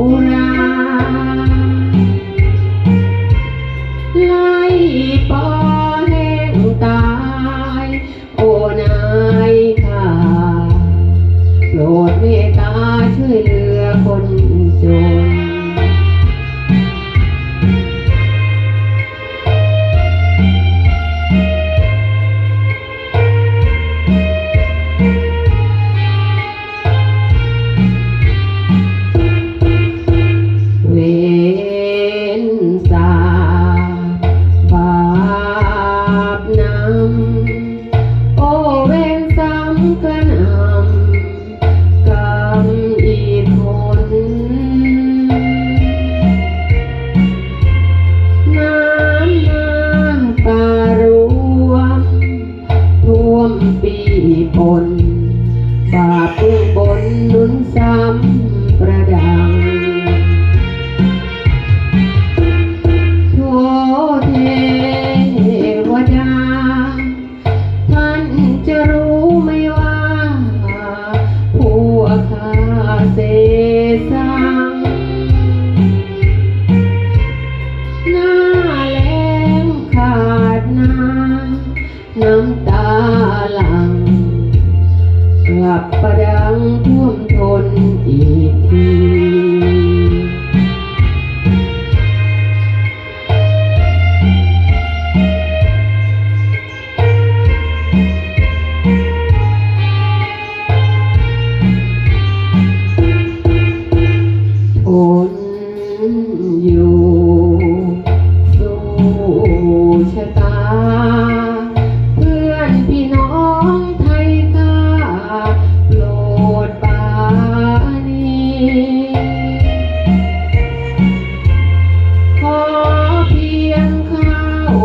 อุราไล่ปอแห้งตาย โอนายค่ะโปรดเมตตาช่วยเหลือ องบนหนุนซ้ำประดังโทเทวดา ท่านจะรู้ไหมว่าพวกข้าเสสร้างหน้าแรงขาดน้ำน้ำตาหลัง กับประดังท่วมทนอีกที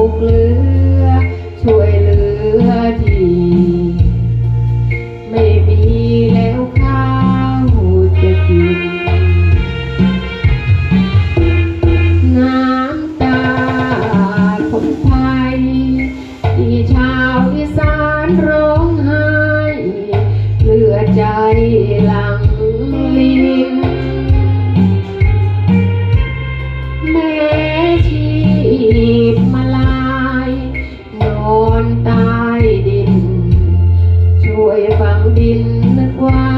hope. ดินนึกว่า